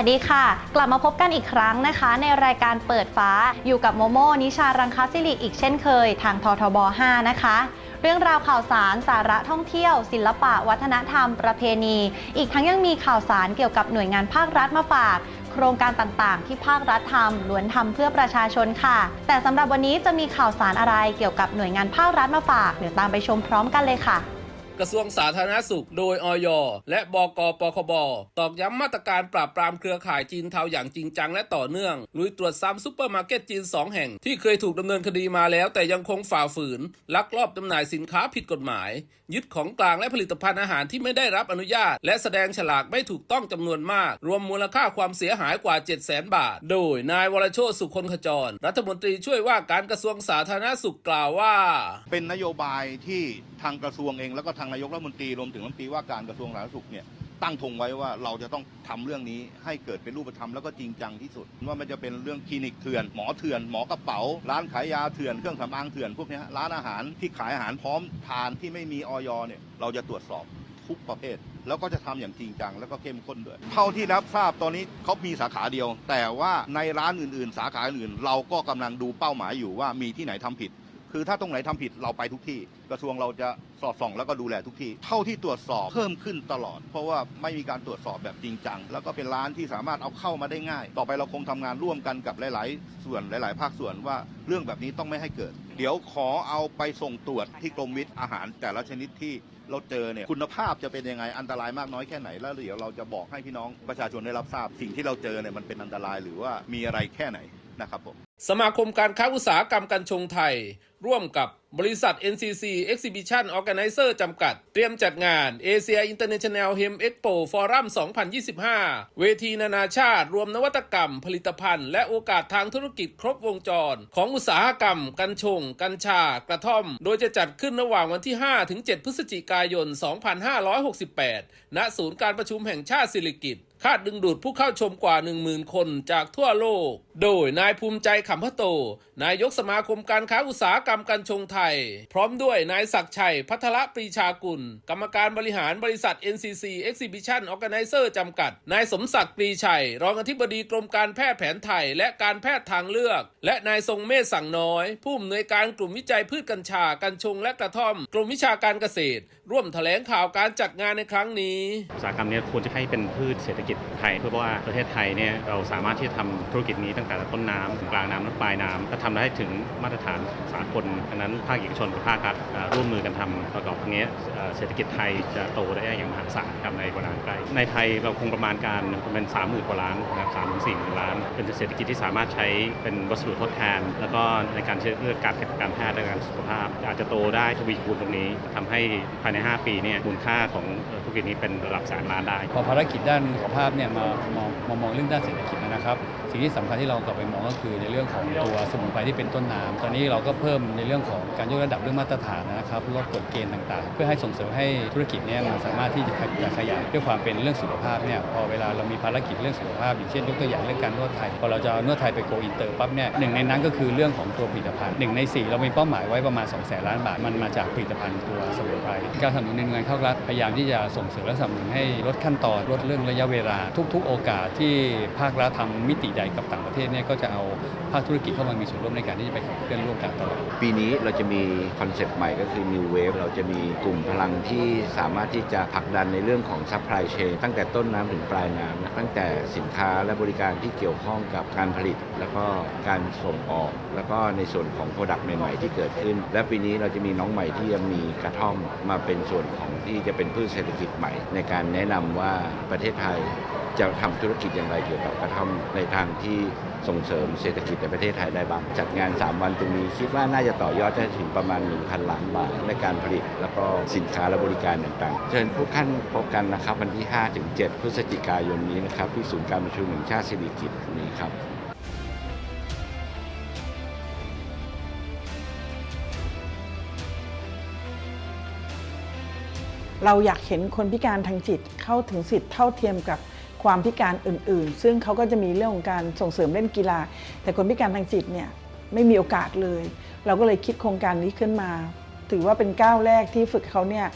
วัสดีค่ะ กลับมาพบกันอีกครั้งนะคะ ในรายการเปิดฟ้าอยู่กับโมโมนิชารังคาสิริอีกเช่นเคย ทางททบ 5 นะคะเรื่องราวข่าวสารสาระท่องเที่ยว ศิลปะ วัฒนธรรม ประเพณี อีกทั้งยังมีข่าวสารเกี่ยวกับหน่วยงานภาครัฐมาฝาก โครงการต่างๆ ที่ภาครัฐทำล้วนทำเพื่อประชาชนค่ะ แต่สำหรับวันนี้จะมีข่าวสารอะไรเกี่ยวกับหน่วยงานภาครัฐมาฝาก เดี๋ยวตามไปชมพร้อมกันเลยค่ะ กระทรวงสาธารณสุข โดยอยและบกปคบ ตอกย้ำมาตรการปราบปรามเครือข่ายจีนเทาอย่างจริงจังและต่อเนื่องลุยตรวจซ้ำซุปเปอร์มาร์เก็ตจีน 2 แห่ง ที่เคยถูกดำเนินคดีมาแล้ว แต่ยังคงฝ่าฝืน ลักลอบจำหน่ายสินค้าผิดกฎหมาย ยึดของกลางและผลิตภัณฑ์อาหารที่ไม่ได้รับอนุญาต และแสดงฉลากไม่ถูกต้องจำนวนมาก รวมมูลค่าความเสียหายกว่า 7 0 0 0 0 0 บาท โดยนายวรโชติสุคนขจร รัฐมนตรีช่วยว่าการกระทรวงสาธารณสุขกล่าวว่า เป็นนโยบายที่ทางกระทรวงเองแล้วก็ทางนายกรัฐมนตรีรวมถึงรัฐมนตรีว่าการกระทรวงสาธารณสุขเนี่ยตั้งธงไว้ว่าเราจะต้องทำเรื่องนี้ให้เกิดเป็นรูปธรรมแล้วก็จริงจังที่สุดว่ามันจะเป็นเรื่องคลินิกเถื่อนหมอเถื่อนหมอกระเป๋า ร้านขายยาเถื่อนเครื่องสำอางเถื่อนพวกนี้ร้านอาหารที่ขายอาหารพร้อมทานที่ไม่มีออยเนี่ยเราจะตรวจสอบทุกประเภท แล้วก็จะทำอย่างจริงจังแล้วก็เข้มข้นด้วย เท่าที่รับทราบตอนนี้เขามีสาขาเดียว แต่ว่าในร้านอื่นๆ สาขาอื่นเราก็กำลังดูเป้าหมายอยู่ว่ามีที่ไหนทำผิด คือถ้าตรงไหนทำผิดเราไปทุกที่ กระทรวงเราจะสอดส่อง แล้วก็ดูแลทุกที่ เท่าที่ตรวจสอบเพิ่มขึ้นตลอด เพราะว่าไม่มีการตรวจสอบแบบจริงจัง แล้วก็เป็นร้านที่สามารถเอาเข้ามาได้ง่าย ต่อไปเราคงทำงานร่วมกันกับหลาย ๆ ส่วนหลาย ๆ ภาคส่วนว่าเรื่องแบบนี้ต้องไม่ให้เกิด เดี๋ยวขอเอาไปส่งตรวจที่กรมวิทย์อาหาร แต่ละชนิดที่เราเจอเนี่ยคุณภาพจะเป็นยังไงอันตรายมากน้อยแค่ไหนแล้วเดี๋ยวเราจะบอกให้พี่น้องประชาชนได้รับทราบ สิ่งที่เราเจอเนี่ยมันเป็นอันตรายหรือว่ามีอะไรแค่ไหนนะครับผม สมาคมการค้าอุตสาหกรรมกัญชงไทย ร่วมกับบริษัท NCC Exhibition Organizer จำกัด เตรียมจัดงาน Asia International Hemp Expo Forum 2025 เวทีนานาชาติ รวมนวัตกรรม ผลิตภัณฑ์ และโอกาสทางธุรกิจครบวงจร ของอุตสาหกรรม กัญชง กัญชา กระท่อม โดยจะจัดขึ้นระหว่างวันที่ 5 ถึง 7 พฤศจิกายน 2568 ณ ศูนย์การประชุมแห่งชาติสิริกิติ์คาดดึงดูดผู้เข้าชมกว่า 10,000 คนจากทั่วโลก โดยนายภูมิใจขำพโต นายกสมาคมการค้าอุตสาหกรรมกัญชงไทย พร้อมด้วยนายศักชัย พัทรปรีชากุล กรรมการบริหารบริษัท NCC Exhibition Organizer จำกัด นายสมศักดิ์ปรีชัย รองอธิบดีกรมการแพทย์แผนไทย และการแพทย์ทางเลือก และนายทรงเมธสั่งน้อย ผู้อำนวยการกลุ่มวิจัยพืชกัญชา กัญชงและกระท่อม กรมวิชาการเกษตร ร่วมแถลงข่าวการจัดงานในครั้งนี้อุตสาหกรรมนี้ควรจะให้เป็นพืชเศรษฐกิจไทย เพื่อว่าประเทศไทยเนี่ยเราสามารถที่จะทำธุรกิจนี้ตั้งแต่ต้นน้ำกลางน้ำและปลายน้ำและทำได้ถึงมาตรฐานสากลดังนั้นภาคเอกชนกับภาครัฐร่วมมือกันทำประกอบตรงนี้เศรษฐกิจไทยจะโตได้อย่างมหาศาลครับในเวลาใกล้ในไทยเราคงประมาณการเป็น3 0,000กว่าล้านนะครับสามถึงสี่หมื่นล้าน เป็นเศรษฐกิจที่สามารถใช้เป็นวัสดุทดแทน แล้วก็ในการใช้เรื่องการการแพทย์และการสุขภาพอาจจะโตได้ทวีคูณตรงนี้ทำให้ภายใน5 ปีเนี่ยมูลค่าของธุรกิจนี้เป็นระดับแสนล้านได้ พอภารกิจด้านสุขภาพเนี่ยมามองมามองเรื่องด้านเศรษฐกิจนะครับ สิ่งที่สำคัญที่เรากลับไปมองก็คือในเรื่องของตัวสมุนไพรที่เป็นต้นน้ำตอนนี้เราก็เพิ่มในเรื่องของการยกระดับเรื่องมาตรฐานนะครับลดกฎเกณฑ์ต่างๆ เพื่อให้ส่งเสริมให้ธุรกิจเนี่ยมันสามารถที่จะขยายด้วยความเป็นเรื่องสุขภาพเนี่ยพอเวลาเรามีภารกิจเรื่องสุขภาพอย่างเช่นยกตัวอย่างเรื่องการนวดไทยพอเราจะนวดไทยไปโกอินเตอร์ปั๊บเนี่ยหนึ่งในนั้นก็คือเรื่องของตัวผลิตภัณฑ์หนึ่งในสี่เรามีเป้าหมายไว้ประมาณ2แสนล้านบาทมันมาจากผลิตภัณฑ์ตัวสมุนไพรการสนับสนุนในหน่วยงานภาครัฐพยายามที่จะส่งเสริมและสนับสนุนให้ลดขั้นตอนลดเรื่องระยะเวลา ทุก ๆ โอกาสที่ภาครัฐทำมิติใดกับต่างประเทศเนี่ยก็จะเอาภาคธุรกิจเข้ามามีส่วนร่วมในการที่จะไปขับเคลื่อนร่วมกันตลอดปีนี้เราจะมีคอนเซปต์ใหม่ก็คือ New Wave เราจะมีกลุ่มพลังที่สามารถที่จะผลักดันในเรื่องของ Supply Chain ตั้งแต่ต้นน้ำถึงปลายน้ำตั้งแต่สินค้าและบริการที่เกี่ยวข้องกับการผลิต แล้วก็การส่งออก แล้วก็ในส่วนของ Product ใหม่ ๆ ที่เกิดขึ้น และปีนี้เราจะมีน้องใหม่ที่จะมีกระท่อมมาเป็นส่วนของที่จะเป็นพืชเศรษฐกิจใหม่ ในการแนะนำว่าประเทศไทยจะทำธุรกิจอย่างไรเกี่ยวกับกระท่อมในทางที่ส่งเสริมเศรษฐกิจในประเทศไทยได้บ้าง จัดงาน 3 วันตรงนี้คิดว่าน่าจะต่อยอดได้ถึงประมาณ 1,000 ล้านบาทในการผลิต แล้วก็สินค้าและบริการต่างๆ เชิญทุกท่านพบกันนะครับ วันที่ 5-7 พฤศจิกายนนี้นะครับ ที่ศูนย์การประชุมแห่งชาติสิริกิติ์นี้ครับ เราอยากเห็นคนพิการทางจิตเข้าถึงสิทธิ์เท่าเทียมกับความพิการอื่น ๆ ซึ่งเขาก็จะมีเรื่องของการส่งเสริมเล่นกีฬา แต่คนพิการทางจิตเนี่ยไม่มีโอกาสเลย เราก็เลยคิดโครงการนี้ขึ้นมา ถือว่าเป็นก้าวแรกที่ฝึกเขาเนี่ย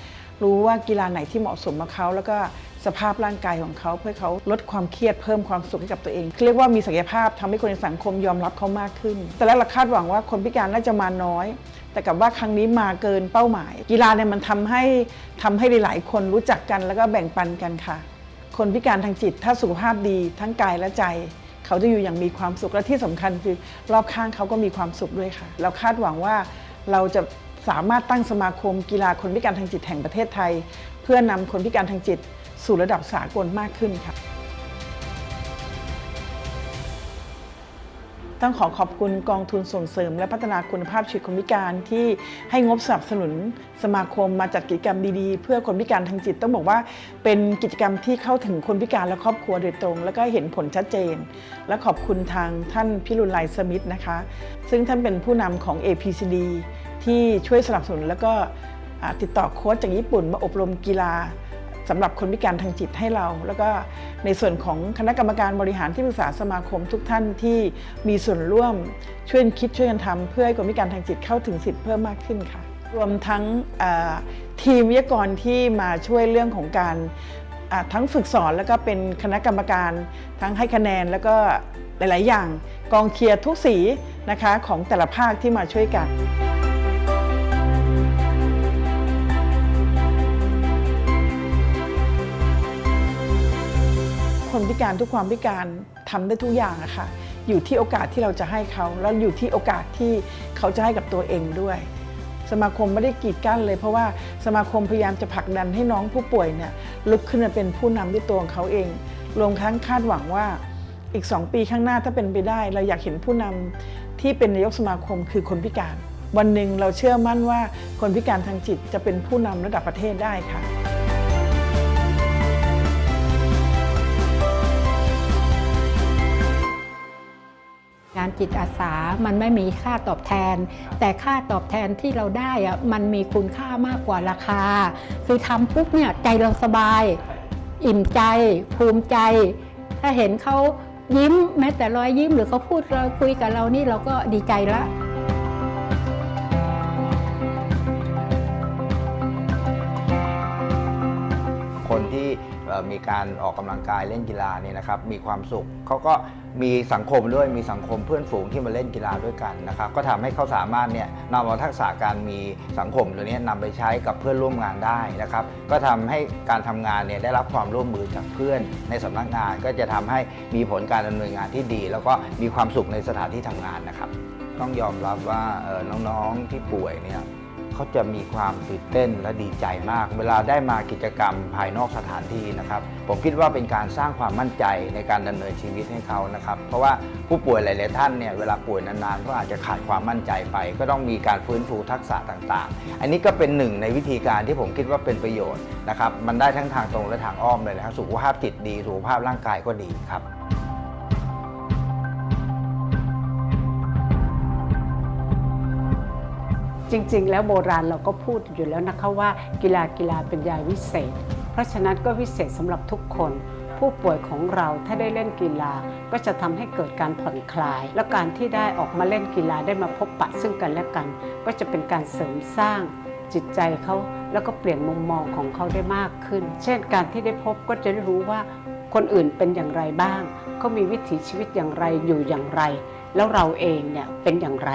รู้ว่ากีฬาไหนที่เหมาะสมกับเขาแล้วก็ สภาพร่างกายของเขาเพื่อเขาลดความเครียดเพิ่มความสุขให้กับตัวเอง เรียกว่ามีศักยภาพทำให้คนในสังคมยอมรับเขามากขึ้น แต่แรกเราคาดหวังว่าคนพิการน่าจะมาน้อย แต่กับว่าครั้งนี้มาเกินเป้าหมาย กีฬาเนี่ยมันทำให้ทำให้หลายๆ คนรู้จักกันแล้วก็แบ่งปันกันค่ะ คนพิการทางจิตถ้าสุขภาพดีทั้งกายและใจเขาจะอยู่อย่างมีความสุขและที่สำคัญคือรอบข้างเขาก็มีความสุขด้วยค่ะ เราคาดหวังว่าเราจะสามารถตั้งสมาคมกีฬาคนพิการทางจิตแห่งประเทศไทย เพื่อนำคนพิการทางจิต สู่ระดับสากลมากขึ้นค่ะ ต้องขอขอบคุณกองทุนส่งเสริม และพัฒนาคุณภาพชีวิตคนพิการที่ให้งบสนับสนุนสมาคมมาจัดกิจกรรมดีๆ เพื่อคนพิการทางจิต ต้องบอกว่าเป็นกิจกรรมที่เข้าถึงคนพิการและครอบครัวโดยตรง แล้วก็เห็นผลชัดเจน และขอบคุณทางท่านพิรุณไลสมิธนะคะ ซึ่งท่านเป็นผู้นำของ APCD ที่ช่วยสนับสนุนแล้วก็ติดต่อโค้ชจากญี่ปุ่นมาอบรมกีฬา สำหรับคนพิการทางจิตให้เรา แล้วก็ในส่วนของคณะกรรมการบริหารที่ปรึกษาสมาคมทุกท่านที่มีส่วนร่วมช่วยคิดช่วยกันทำเพื่อให้คนพิการทางจิตเข้าถึงสิทธิ์เพิ่มมากขึ้นค่ะ รวมทั้งทีมวิทยากรที่มาช่วยเรื่องของการทั้งฝึกสอนแล้วก็เป็นคณะกรรมการทั้งให้คะแนนแล้วก็หลาย ๆ อย่างกองเชียร์ทุกสีนะคะของแต่ละภาคที่มาช่วยกัน คนพิการทุกความพิการทำได้ทุกอย่างอะค่ะอยู่ที่โอกาสที่เราจะให้เขาแล้วอยู่ที่โอกาสที่เขาจะให้กับตัวเองด้วย สมาคมไม่ได้กีดกั้นเลย เพราะว่าสมาคมพยายามจะผลักดันให้น้องผู้ป่วยเนี่ยลุกขึ้นมาเป็นผู้นำด้วยตัวของเขาเองรวมทั้งคาดหวังว่าอีก 2 ปีข้างหน้าถ้าเป็นไปได้ เราอยากเห็นผู้นำที่เป็นนายกสมาคมคือคนพิการ วันหนึ่งเราเชื่อมั่นว่าคนพิการทางจิตจะเป็นผู้นำระดับประเทศได้ค่ะานจิตอาสา มันไม่มีค่าตอบแทน แต่ค่าตอบแทนที่เราได้อะมันมีคุณค่ามากกว่าราคา คือทำปุ๊บเนี่ยใจเราสบาย อิ่มใจ ภูมิใจ ถ้าเห็นเขายิ้มแม้แต่รอยยิ้มหรือเขาพูดเราคุยกับเรานี่เราก็ดีใจละ มีการออกกำลังกายเล่นกีฬาเนี่ยนะครับมีความสุขเขาก็มีสังคมด้วยมีสังคมเพื่อนฝูงที่มาเล่นกีฬาด้วยกันนะครับก็ทำให้เขาสามารถเนี่ยนำเอาทักษะการมีสังคมตัวนี้นำไปใช้กับเพื่อนร่วมงานได้นะครับก็ทำให้การทำงานเนี่ยได้รับความร่วมมือจากเพื่อนในสำนักงาน ก็จะทำให้มีผลการดำเนินงานที่ดี แล้วก็มีความสุขในสถานที่ทำงานนะครับ ต้องยอมรับว่าเออน้องๆที่ป่วยเนี่ย เขาจะมีความตื่นเต้นและดีใจมาก เวลาได้มากิจกรรมภายนอกสถานที่นะครับ ผมคิดว่าเป็นการสร้างความมั่นใจในการดำเนินชีวิตให้เขานะครับ เพราะว่าผู้ป่วยหลาย ๆ ท่านเนี่ยเวลาป่วยนาน ๆ ก็อาจจะขาดความมั่นใจไป ก็ต้องมีการฟื้นฟูทักษะต่าง ๆ อันนี้ก็เป็นหนึ่งในวิธีการที่ผมคิดว่าเป็นประโยชน์นะครับ มันได้ทั้งทางตรงและทางอ้อมเลยนะครับ สุขภาพจิตดี สุขภาพร่างกายก็ดีครับ จริง ๆ แล้วโบราณเราก็พูดอยู่แล้วนะคะว่ากีฬากีฬาเป็นยาวิเศษ เพราะฉะนั้นก็วิเศษสำหรับทุกคน ผู้ป่วยของเราถ้าได้เล่นกีฬาก็จะทำให้เกิดการผ่อนคลาย และการที่ได้ออกมาเล่นกีฬาได้มาพบปะซึ่งกันและกัน ก็จะเป็นการเสริมสร้างจิตใจเขาแล้วก็เปลี่ยนมุมมองของเขาได้มากขึ้น เช่นการที่ได้พบก็จะได้รู้ว่าคนอื่นเป็นอย่างไรบ้างเขามีวิถีชีวิตอย่างไรอยู่อย่างไร แล้วเราเองเนี่ยเป็นอย่างไร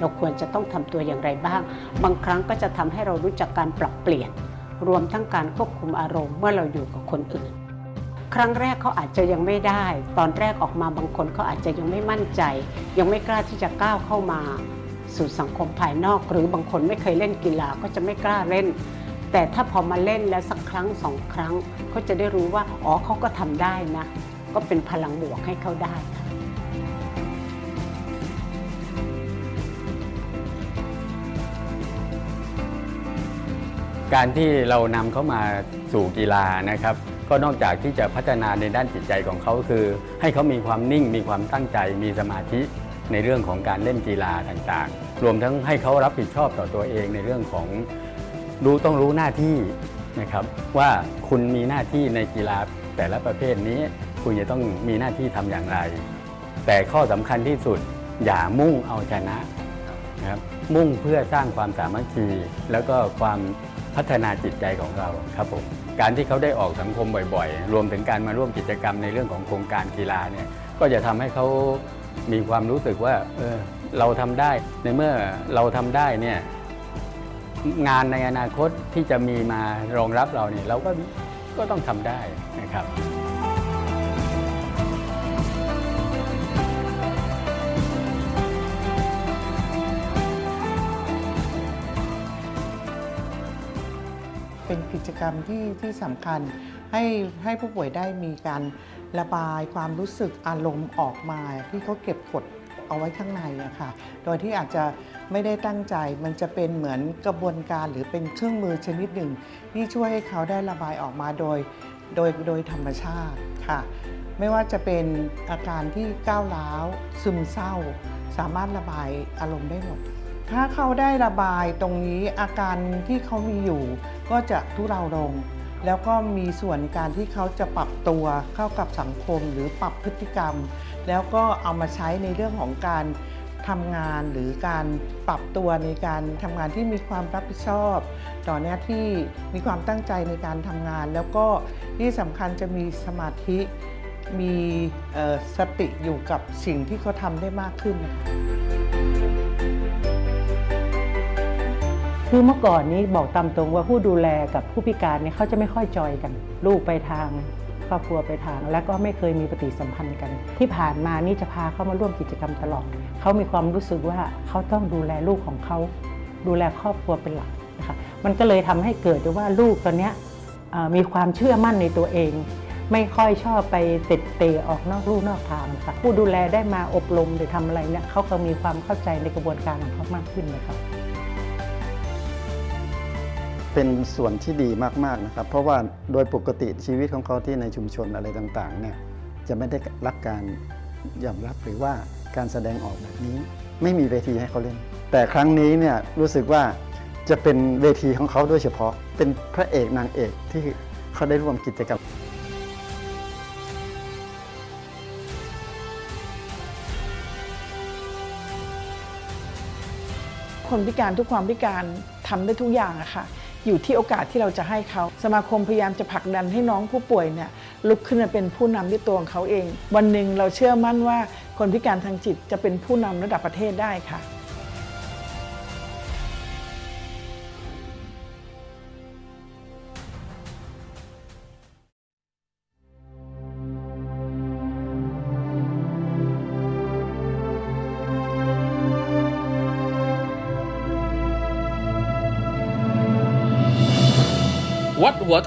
เราควรจะต้องทำตัวอย่างไรบ้าง บางครั้งก็จะทำให้เรารู้จักการปรับเปลี่ยน รวมทั้งการควบคุมอารมณ์เมื่อเราอยู่กับคนอื่น ครั้งแรกเขาอาจจะยังไม่ได้ ตอนแรกออกมาบางคนเขาอาจจะยังไม่มั่นใจ ยังไม่กล้าที่จะก้าวเข้ามาสู่สังคมภายนอก หรือบางคนไม่เคยเล่นกีฬาก็จะไม่กล้าเล่น แต่ถ้าพอมาเล่นแล้วสักครั้งสองครั้งเขาจะได้รู้ว่าอ๋อเขาก็ทำได้นะ ก็เป็นพลังบวกให้เขาได้ค่ะ การที่เรานำเขามาสู่กีฬานะครับ ก็นอกจากที่จะพัฒนาในด้านจิตใจของเขาคือ ให้เขามีความนิ่งมีความตั้งใจ มีสมาธิในเรื่องของการเล่นกีฬาต่างๆ รวมทั้งให้เขารับผิดชอบต่อตัวเองในเรื่องของรู้ต้องรู้หน้าที่นะครับ ว่าคุณมีหน้าที่ในกีฬาแต่ละประเภทนี้ คุณจะต้องมีหน้าที่ทำอย่างไร แต่ข้อสำคัญที่สุดอย่ามุ่งเอาชนะนะครับมุ่งเพื่อสร้างความสามัคคีแล้วก็ความ พัฒนาจิตใจของเราครับผมการที่เขาได้ออกสังคมบ่อยๆ รวมถึงการมาร่วมกิจกรรมในเรื่องของโครงการกีฬาเนี่ยก็จะทำให้เขามีความรู้สึกว่าเออเราทำได้ในเมื่อเราทำได้เนี่ยงานในอนาคตที่จะมีมารองรับเราเนี่ยเราก็ก็ต้องทำได้นะครับ เป็นกิจกรรมที่ที่สำคัญให้ให้ผู้ป่วยได้มีการระบายความรู้สึกอารมณ์ออกมาที่เขาเก็บกดเอาไว้ข้างในอะค่ะ โดยที่อาจจะไม่ได้ตั้งใจ มันจะเป็นเหมือนกระบวนการหรือเป็นเครื่องมือชนิดหนึ่ง ที่ช่วยให้เขาได้ระบายออกมาโดยโดยโดยธรรมชาติค่ะ ไม่ว่าจะเป็นอาการที่ก้าวร้าว ซึมเศร้า สามารถระบายอารมณ์ได้หมด ถ้าเขาได้ระบายตรงนี้อาการที่เขามีอยู่ก็จะทุเลาลง แล้วก็มีส่วนในการที่เขาจะปรับตัวเข้ากับสังคมหรือปรับพฤติกรรม แล้วก็เอามาใช้ในเรื่องของการทำงานหรือการปรับตัวในการทำงานที่มีความรับผิดชอบ ต่อหน้าที่มีความตั้งใจในการทำงาน แล้วก็ที่สำคัญจะมีสมาธิมีสติอยู่กับสิ่งที่เขาทำได้มากขึ้นนะคะ คือเมื่อก่อนนี้บอกตามตรงว่าผู้ดูแลกับผู้พิการเนี่ยเขาจะไม่ค่อยจอยกัน ลูกไปทางครอบครัวไปทาง แล้วก็ไม่เคยมีปฏิสัมพันธ์กัน ที่ผ่านมานี่จะพาเขามาร่วมกิจกรรมตลอดเขามีความรู้สึกว่าเขาต้องดูแลลูกของเขา ดูแลครอบครัวเป็นหลักนะคะมันก็เลยทำให้เกิดว่าลูกตอนนี้มีความเชื่อมั่นในตัวเอง ไม่ค่อยชอบไปเตะเตะออกนอกลู่นอกทางค่ะผู้ดูแลได้มาอบรมหรือทำอะไรเนี่ยเขาก็มีความเข้าใจในกระบวนการของเขามากขึ้นนะคะ เป็นส่วนที่ดีมากๆนะครับ เพราะว่าโดยปกติชีวิตของเขาที่ในชุมชนอะไรต่างๆเนี่ยจะไม่ได้รับการยอมรับหรือว่าการแสดงออกแบบนี้ ไม่มีเวทีให้เขาเล่น แต่ครั้งนี้เนี่ยรู้สึกว่าจะเป็นเวทีของเขาโดยเฉพาะ เป็นพระเอกนางเอกที่เขาได้ร่วมกิจกรรมคนพิการทุกความพิการทำได้ทุกอย่างอะค่ะ อยู่ที่โอกาสที่เราจะให้เขา สมาคมพยายามจะผลักดันให้น้องผู้ป่วยเนี่ยลุกขึ้นมาเป็นผู้นำด้วยตัวของเขาเอง วันหนึ่งเราเชื่อมั่นว่าคนพิการทางจิตจะเป็นผู้นำระดับประเทศได้ค่ะ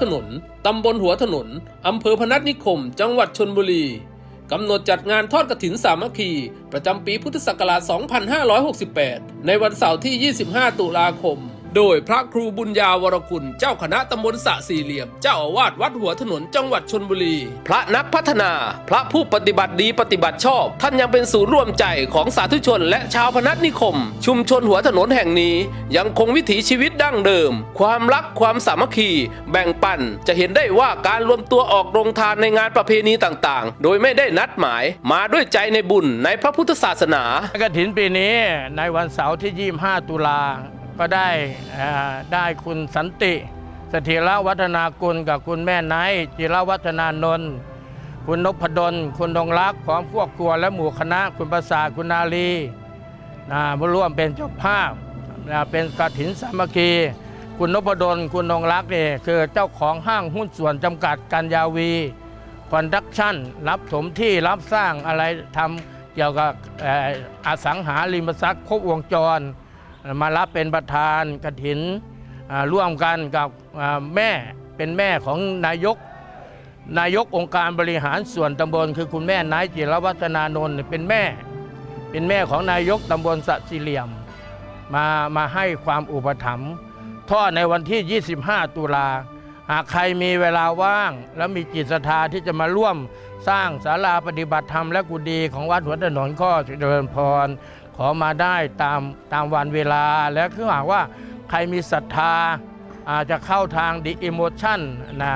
ถนน ตำบลหัวถนน อำเภอพนัสนิคม จังหวัดชนบุรีกำหนดจัดงานทอดกระถินสามัคคี ประจำปีพุทธศักราช 2568 ในวันเสาร์ที่ 25 ตุลาคม โดยพระครูบุญญาวรคุณ เจ้าคณะตำบลสะสี่เหลี่ยม เจ้าอาวาสวัดหัวถนนจังหวัดชนบุรี พระนักพัฒนา พระผู้ปฏิบัติดีปฏิบัติชอบ ท่านยังเป็นศูนย์ร่วมใจของสาธุชน และชาวพนัสนิคม ชุมชนหัวถนนแห่งนี้ ยังคงวิถีชีวิตดั้งเดิม ความรักความสามัคคี แบ่งปันจะเห็นได้ว่าการรวมตัวออกโรงทานในงานประเพณีต่างๆ โดยไม่ได้นัดหมาย มาด้วยใจในบุญในพระพุทธศาสนากระถินปีนี้ในวันเสาร์ที่ 25 ตุลา ก็ได้ได้คุณสันติสถิรวัฒนากุลกับคุณแม่ไนจิรวัฒนานนท์คุณนพดล คุณดงรักพร้อมพวกครัวและหมู่คณะ คุณประสาคุณนาลีนะมาร่วมเป็นเจ้าภาพนะเป็นกระถินสามัคคี คุณนพดล คุณดงรักนี่คือเจ้าของห้างหุ้นส่วนจำกัดกันยาวีคอนดักชั่น รับถมที่รับสร้างอะไรทำเกี่ยวกับอ่ออสังหาริมทรัพย์ครบวงจร มารับเป็นประธานกฐินอ่าร่วมกันกับแม่เป็นแม่ของนายก นายกองค์การบริหารส่วนตำบล คือคุณแม่นายจิรวัฒนานนท์เป็นแม่ เป็นแม่ของนายกตำบลสะสี่เหลี่ยม มามาให้ความอุปถัมภ์ทอดในวันที่ 25 ตุลาหากใครมีเวลาว่าง และมีจิตศรัทธาที่จะมาร่วมสร้างศาลาปฏิบัติธรรมและกุฏิของวัดหัวถนนก็เจริญพร ขอมาได้ตามตามวันเวลา และคือหากว่าใครมีศรัทธาอาจจะเข้าทางดีอิโมชันนะ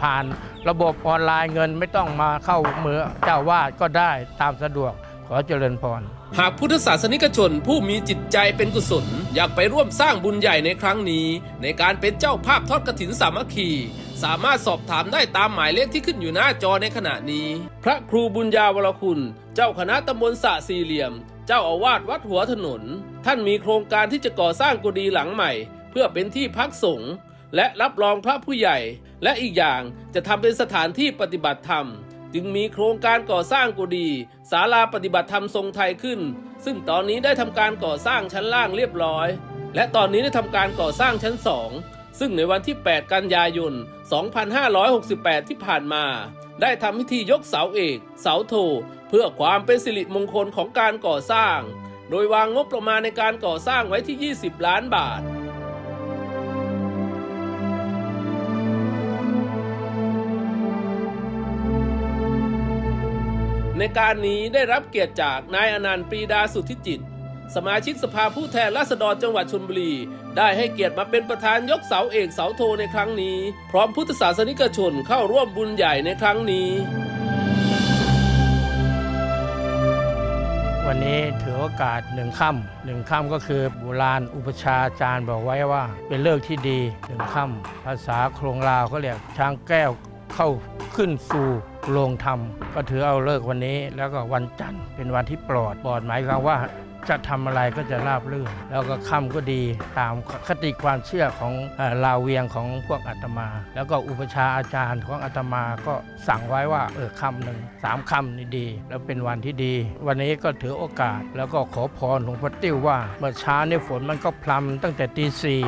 ผ่านระบบออนไลน์เงินไม่ต้องมาเข้ามือเจ้าวาดก็ได้ตามสะดวกขอเจริญพร หากพุทธศาสนิกชนผู้มีจิตใจเป็นกุศล อยากไปร่วมสร้างบุญใหญ่ในครั้งนี้ ในการเป็นเจ้าภาพทอดกฐินสามัคคีสามารถสอบถามได้ตามหมายเลขที่ขึ้นอยู่หน้าจอในขณะนี้ พระครูบุญญาวรคุณ เจ้าคณะตำบลสะสี่เหลี่ยม เจ้าอาวาสวัดหัวถนน ท่านมีโครงการที่จะก่อสร้างกุฏิหลังใหม่ เพื่อเป็นที่พักสงฆ์และรับรองพระผู้ใหญ่ และอีกอย่างจะทำเป็นสถานที่ปฏิบัติธรรม จึงมีโครงการก่อสร้างกุฏิศาลาปฏิบัติธรรมทรงไทยขึ้น ซึ่งตอนนี้ได้ทำการก่อสร้างชั้นล่างเรียบร้อย และตอนนี้ได้ทำการก่อสร้างชั้น2ซึ่งในวันที่ 8 กันยายน 2568 ที่ผ่านมา ได้ทำพิธียกเสาเอก เสาโท เพื่อความเป็นสิริมงคลของการก่อสร้าง โดยวางงบประมาณในการก่อสร้างไว้ที่ 20 ล้านบาทในการนี้ได้รับเกียรติจากนายอนันต์ปรีดาสุทธิจิต สมาชิกสภาผู้แทนราษฎรจังหวัดชลบุรี ได้ให้เกียรติมาเป็นประธานยกเสาเอกเสาโทในครั้งนี้ พร้อมพุทธศาสนิกชนเข้าร่วมบุญใหญ่ในครั้งนี้ วันนี้ถือโอกาสหนึ่งค่ำหนึ่งค่ำก็คือโบราณอุปชาจารย์บอกไว้ว่า เป็นเลิกที่ดีหนึ่งค่ำภาษาโครงลาวเขาเรียกช้างแก้วเข้าขึ้นสู่โรงธรรม ก็ถือเอาเลิกวันนี้ แล้วก็วันจันทร์เป็นวันที่ปลอดปลอดหมายความว่า จะทำอะไรก็จะราบรื่น แล้วก็ค่ำก็ดีตามคติความเชื่อของลาวเวียงของพวกอาตมา แล้วก็อุปชาอาจารย์ของอาตมาก็สั่งไว้ว่าเออคำหนึ่งสามคำนี่ดี แล้วเป็นวันที่ดี วันนี้ก็ถือโอกาส แล้วก็ขอพรหลวงพ่อติ้วว่าเมื่อเช้าเนี่ยฝนมันก็พรำตั้งแต่ตีสี่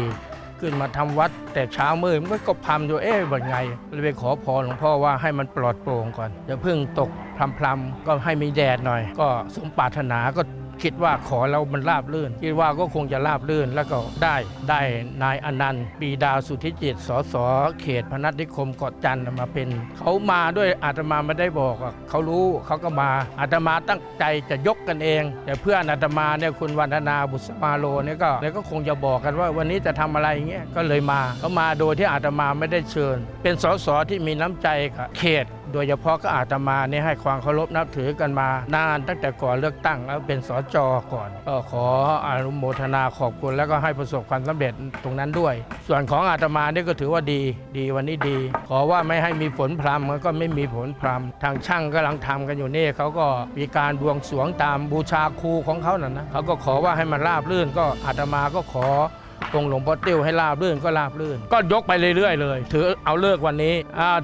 ขึ้นมาทำวัด แต่เช้ามืดมันก็พรำอยู่เอ๊ะเป็นไงเลยไปขอพรหลวงพ่อว่าให้มันปลอดโปร่งก่อนอย่าเพิ่งตกพรำๆก็ให้มีแดดหน่อย ก็สมปรารถนาก็ คิดว่าขอแล้วมันราบลื่น คิดว่าก็คงจะราบลื่นแล้วก็ได้ได้นายอนันต์ปีดาสุทธิจิตสสเขตพนัสนิคมเกาะจันทร์มาเป็น เขามาด้วยอาตมาไม่ได้บอกเขารู้เขาก็มาอาตมาตั้งใจจะยกกันเอง แต่เพื่อนอาตมาเนี่ยคุณวันธนาบุษมาโลเนี่ยก็แล้วก็คงจะบอกกันว่าวันนี้จะทำอะไรอย่างเงี้ยก็เลยมาเขามาโดยที่อาตมาไม่ได้เชิญ เป็นสสที่มีน้ำใจกับเขต โดยเฉพาะก็อาตมาเนี่ยให้ความเคารพนับถือกันมานานตั้งแต่ก่อนเลือกตั้งแล้วเป็นสจก่อน ก็ขออนุโมทนาขอบคุณแล้วก็ให้ประสบความสำเร็จตรงนั้นด้วย ส่วนของอาตมาเนี่ยก็ถือว่าดีดีวันนี้ดี ขอว่าไม่ให้มีฝนพรำมันก็ไม่มีฝนพรำทางช่างกำลังทำกันอยู่นี่เขาก็มีการบวงสรวงตามบูชาครูของเขานั่นนะเขาก็ขอว่าให้มันราบรื่นก็อาตมาก็ขอ องค์หลวงพ่อติ้วให้ราบรื่นก็ราบรื่น ก็ยกไปเรื่อยๆ เลย ถือเอาเลิกวันนี้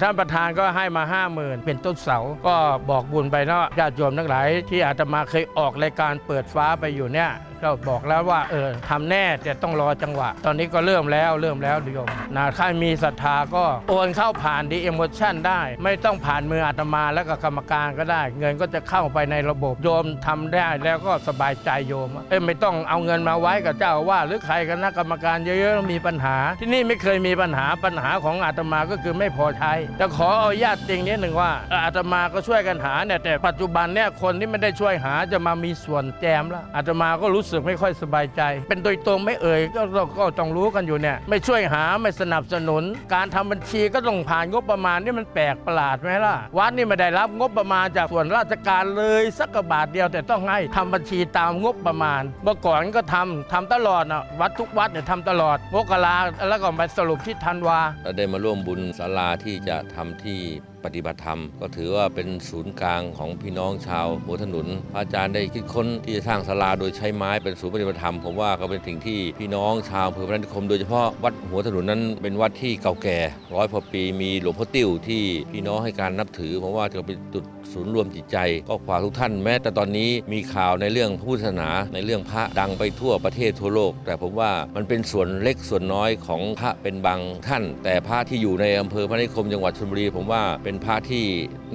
ท่านประธานก็ให้มา 5 0,000 เป็นต้นเสา ก็บอกบุญไปเนาะญาติโยมทั้งหลายที่อาตมาเคยออกรายการเปิดฟ้าไปอยู่เนี่ย ก็บอกแล้วว่าเออทำแน่แต่ต้องรอจังหวะ ตอนนี้ก็เริ่มแล้วเริ่มแล้วโยมนะถ้ามีศรัทธาก็โอนเข้าผ่านดีเอโมชั่นได้ ไม่ต้องผ่านมืออาตมาแล้วก็กรรมการก็ได้ เงินก็จะเข้าไปในระบบโยมทำได้แล้วก็สบายใจโยมเอ้ไม่ต้องเอาเงินมาไว้กับเจ้าอาว่าสหรือใครกันนะกรรมการเยอะๆมีปัญหา ที่นี่ไม่เคยมีปัญหาปัญหาของอาตมาก็คือไม่พอใช้แต่ขอเอาญาติติงนิดหนึ่งว่าเอ่ออาตมาก็ช่วยกันหาเนี่ยแต่ปัจจุบันเนี่ยคนที่ไม่ได้ช่วยหาจะมามีส่วนแจมแล้วอาตมาก็รู้สึกไม่ค่อยสบายใจ เป็นโดยตรงไม่เอ่ยก็ก็ก็ต้องรู้กันอยู่เนี่ยไม่ช่วยหาไม่สนับสนุน การทำบัญชีก็ต้องผ่านงบประมาณนี่มันแปลกประหลาดไหมล่ะวัดนี่ไม่ได้รับงบประมาณจากส่วนราชการเลยสักกบาทเดียวแต่ต้องให้ทำบัญชีตามงบประมาณ เมื่อก่อนก็ทำทำตลอดนะวัดทุกวัดเนี่ยทำตลอดมกราแล้วก็มาสรุปที่ธันวาเราได้มาร่วมบุญศาลาที่จะทำที่ ปฏิบัติธรรม ก็ถือว่าเป็นศูนย์กลางของพี่น้องชาวหัวถนนพระอาจารย์ได้คิดค้นที่จะสร้างศาลาโดยใช้ไม้เป็นศูนย์ปฏิบัติธรรมผมว่าก็เป็นสิ่งที่พี่น้องชาวอำเภอพระนิคม โดยเฉพาะวัดหัวถนนนั้นเป็นวัดที่เก่าแก่ร้อยพอปีมีหลวงพ่อติ้วที่พี่น้องให้การนับถือผมว่าจะเป็นจุดศูนย์รวมจิตใจ ก็ฝากทุกท่านแม้ แต่ตอนนี้มีข่าวในเรื่องพุทธศาสนาในเรื่องพระดังไปทั่วประเทศทั่วโลก แต่ผมว่ามันเป็นส่วนเล็กส่วนน้อยของพระเป็นบางท่าน แต่พระที่อยู่ในอำเภอพระนิคมจังหวัดชลบุรีผมว่าเป็นพระที่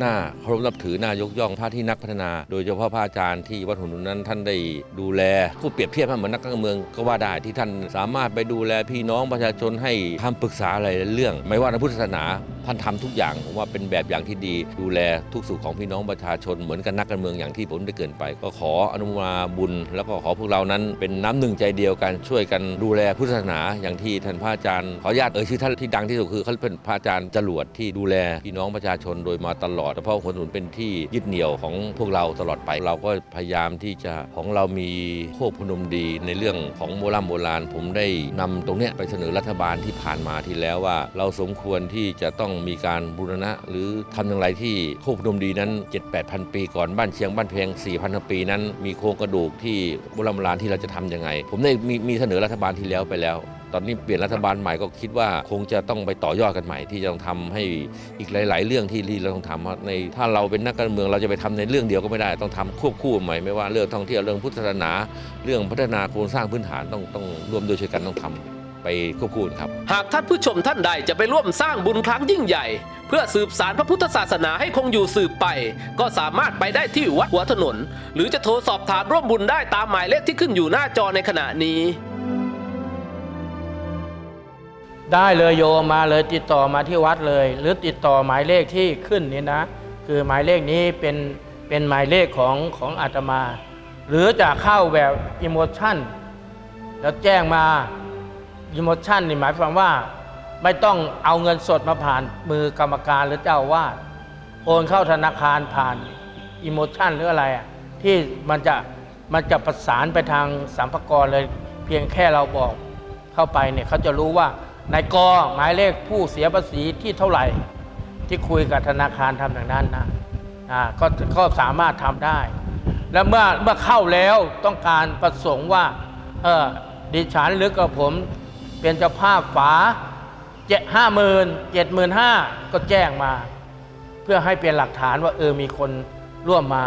น่าเคารพนับถือน่ายกย่องพระที่นักพัฒนา โดยเฉพาะพระอาจารย์ที่วัดหัวหนุนนั้นท่านได้ดูแลผู้เปรียบเทียบเหมือนนักการเมืองก็ว่าได้ที่ท่านสามารถไปดูแลพี่น้องประชาชนให้คำปรึกษาอะไรเรื่อง ไม่ว่าในพุทธศาสนาท่านทำทุกอย่างผมว่าเป็นแบบอย่างที่ดีดูแลทุกสุขของพี่น้องประชาชนเหมือนกันนักการเมืองอย่างที่ผมได้เกินไป ก็ขออนุโมทนาบุญ แล้วก็ขอพวกเรานั้นเป็นน้ำหนึ่งใจเดียวกันช่วยกันดูแลพุทธศาสนาอย่างที่ท่านพระอาจารย์ขออนุญาตเอ่ยชื่อท่านที่ดังที่สุดคือเขาเป็นพระอาจารย์จรวดที่ดูแลพี่น้องประชาชนโดยมาตลอดเพราะหัวถนนเป็นที่ยึดเหนี่ยวของพวกเราตลอดไปเราก็พยายามที่จะของเรามีโคกพนมดีในเรื่องของโบราณโบราณ ผมได้นำตรงเนี้ยไปเสนอรัฐบาลที่ผ่านมาที่แล้วว่า เราสมควรที่จะต้องมีการบูรณะ หรือทำอย่างไรที่โคกพนมดีนั้น 7 8 0 0 0 ปีก่อนบ้านเชียงบ้านเพียง 4,000 ปีนั้น มีโครงกระดูกที่โบราณโบราณที่เราจะทำยังไง ผมได้มีมีเสนอรัฐบาลที่แล้วไปแล้วตอนนี้เปลี่ยนรัฐบาลใหม่ก็คิดว่าคงจะต้องไปต่อยอดกันใหม่ ที่จะต้องทำให้อีกหลาย ๆ เรื่องที่ที่เราต้องทำในถ้าเราเป็นนักการเมืองเราจะไปทำในเรื่องเดียวก็ไม่ได้ ต้องทำควบคู่ใหม่ไม่ว่าเรื่องท่องเที่ยวเรื่องพุทธศาสนา เรื่องพัฒนาโครงสร้างพื้นฐานต้องต้องร่วมด้วยช่วยกันต้องทำ ไปควบคู่กันครับ หากท่านผู้ชมท่านใดจะไปร่วมสร้างบุญครั้งยิ่งใหญ่ เพื่อสืบสารพระพุทธศาสนาให้คงอยู่สืบไป ก็สามารถไปได้ที่วัดหัวถนน หรือจะโทรสอบถามร่วมบุญได้ตามหมายเลขที่ขึ้นอยู่หน้าจอในขณะนี้ ได้เลยโยมมาเลยติดต่อมาที่วัดเลย หรือติดต่อหมายเลขที่ขึ้นนี้นะ คือหมายเลขนี้เป็นเป็นหมายเลขของของอาตมา หรือจะเข้าแบบอิโมชันแล้วแจ้งมา อิโมชันนี่หมายความว่าไม่ต้องเอาเงินสดมาผ่านมือกรรมการหรือเจ้าวาดโอนเข้าธนาคารผ่านอิโมชันหรืออะไรอะที่มันจะมันจะประสานไปทางสัมภากรเลย เพียงแค่เราบอกเข้าไปเนี่ยเขาจะรู้ว่านายกหมายเลขผู้เสียภาษีที่เท่าไหร่ ที่คุยกับธนาคารทำอย่างนั้นนะอ่าก็ก็สามารถทำได้ แล้วเมื่อเมื่อเข้าแล้วต้องการประสงค์ว่าเออดิฉันหรือกับผม เป็นเจ้าภาพฝาเจ็ดห้าหมื่นเจ็ดหมื่นห้าก็แจ้งมา เพื่อให้เป็นหลักฐานว่าเออมีคนร่วมมา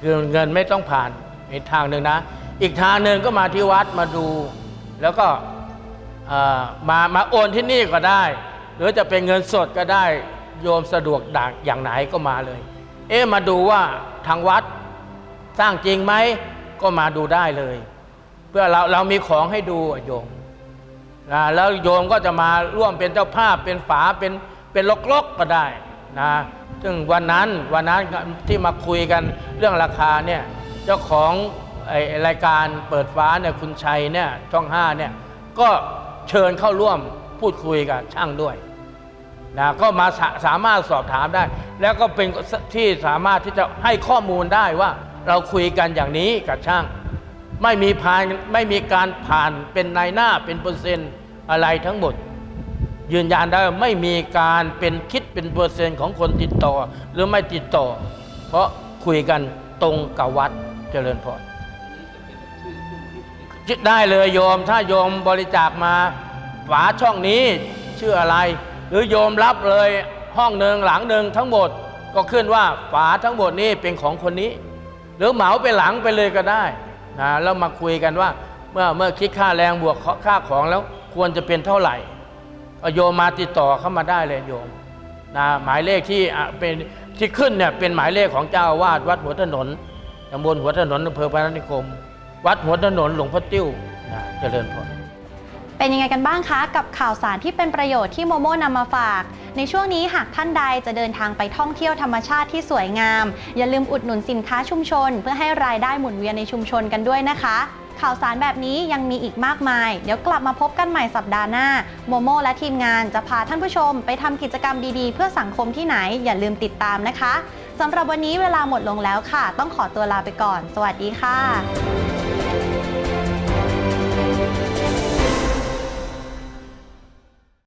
คือเงินไม่ต้องผ่านอีกทางหนึ่งนะ อีกทางหนึ่งก็มาที่วัดมาดู แล้วก็มามาโอนที่นี่ก็ได้ หรือจะเป็นเงินสดก็ได้โยมสะดวกดักอย่างไหนก็มาเลย เอ๊ะมาดูว่าทางวัดสร้างจริงไหมก็มาดูได้เลย เพื่อเราเรามีของให้ดูโยม นะแล้วโยมก็จะมาร่วมเป็นเจ้าภาพเป็นฝาเป็นเป็นลกๆก็ได้นะซึ่งวันนั้นวันนั้นที่มาคุยกันเรื่องราคาเนี่ยเจ้าของไอรายการเปิดฟ้าเนี่ยคุณชัยเนี่ยช่องห้าเนี่ยก็เชิญเข้าร่วมพูดคุยกับช่างด้วยนะก็มาสาสามารถสอบถามได้ แล้วก็เป็นที่สามารถที่จะให้ข้อมูลได้ว่าเราคุยกันอย่างนี้กับช่าง ไม่มีผ่านไม่มีการผ่านเป็นนายหน้าเป็นเปอร์เซ็นต์อะไรทั้งหมด ยืนยันได้ว่าไม่มีการเป็นคิดเป็นเปอร์เซ็นต์ของคนติดต่อ หรือไม่ติดต่อ เพราะคุยกันตรงกับวัดเจริญพรได้เลยโยมถ้าโยมบริจาคมาฝาช่องนี้ชื่ออะไร หรือโยมรับเลยห้องหนึ่งหลังหนึ่งทั้งหมด ก็ขึ้นว่าฝาทั้งหมดนี้เป็นของคนนี้ หรือเหมาไปหลังไปเลยก็ได้ นะแล้วมาคุยกันว่า เมื่อเมื่อคิดค่าแรงบวกค่าของแล้วควรจะเป็นเท่าไหร่โยมมาติดต่อเข้ามาได้เลยโยมนะหมายเลขที่เป็นที่ขึ้นเนี่ยเป็นหมายเลขของเจ้าวาดวัดหัวถนนตำบลหัวถนนอำเภอพนัสนิคม วัดหัวถนนหลวงพ่อติ้วนะเจริญพร เป็นยังไงกันบ้างคะกับข่าวสารที่เป็นประโยชน์ที่โมโม่นำมาฝาก ในช่วงนี้หากท่านใดจะเดินทางไปท่องเที่ยวธรรมชาติที่สวยงาม อย่าลืมอุดหนุนสินค้าชุมชน เพื่อให้รายได้หมุนเวียนในชุมชนกันด้วยนะคะ ข่าวสารแบบนี้ยังมีอีกมากมาย เดี๋ยวกลับมาพบกันใหม่สัปดาห์หน้าโมโม่และทีมงานจะพาท่านผู้ชม ไปทำกิจกรรมดีๆ เพื่อสังคมที่ไหนอย่าลืมติดตามนะคะสำหรับวันนี้เวลาหมดลงแล้วค่ะ ต้องขอตัวลาไปก่อน สวัสดีค่ะ